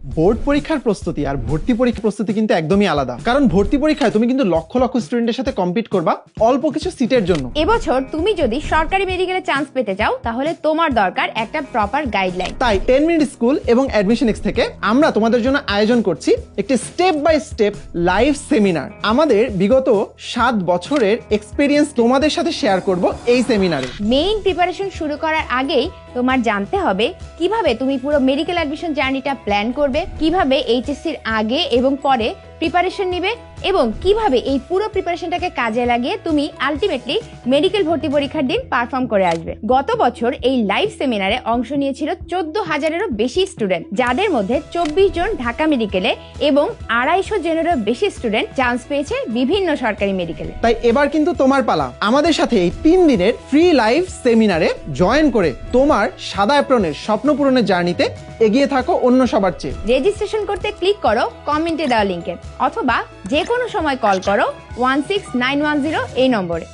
Board পরীক্ষার প্রস্তুতি আর ভর্তি পরীক্ষার প্রস্তুতি কিন্তু একদমই আলাদা। কারণ ভর্তি পরীক্ষায় তুমি কিন্তু লক্ষ লক্ষ স্টুডেন্টের সাথে কম্পিট করবা অল্প কিছু সিটের জন্য। এবছর তুমি যদি সরকারি মেডিকেলে চান্স পেতে চাও তাহলে তোমার দরকার একটা প্রপার গাইডলাইন তাই টেন মিনিট স্কুল এবং অ্যাডমিশন এক্স থেকে আমরা তোমাদের জন্য আয়োজন করছি একটি step by step live seminar আমাদের বিগত সাত বছরের এক্সপিরিয়েন্স তোমাদের সাথে শেয়ার করব এই সেমিনারে মেইন প্রিপারেশন শুরু করার আগেই তোমার জানতে হবে কীভাবে তুমি পুরো মেডিকেল অ্যাডমিশন জার্নিটা প্ল্যান করবে, কীভাবে এইচএসসির আগে এবং পরে প্রিপারেশন নিবে এবং কীভাবে এই পুরো প্রিপারেশনটাকে কাজে লাগিয়ে তুমি আলটিমেটলি মেডিকেল ভর্তি পরীক্ষার দিন পারফর্ম করে আসবে। গত বছর এই লাইভ সেমিনারে অংশ নিয়েছিল চোদ্দ হাজারেরও বেশি স্টুডেন্ট যাদের মধ্যে চব্বিশ জন ঢাকা মেডিকেলে এবং আড়াইশো জনেরও বেশি স্টুডেন্ট চান্স পেয়েছে বিভিন্ন সরকারি মেডিকেলে তাই এবার কিন্তু তোমার পালা। আমাদের সাথে এই তিন দিনের ফ্রি লাইভ সেমিনারে জয়েন করে তোমার সাদা অ্যাপ্রনের স্বপ্ন পূরণের জার্নিতে এগিয়ে থাকো অন্য সবার চেয়ে। রেজিস্ট্রেশন করতে ক্লিক করো কমেন্টে দেওয়া লিঙ্কে অথবা যে কোনো সময় কল করো one six nine one zero এই নম্বরে।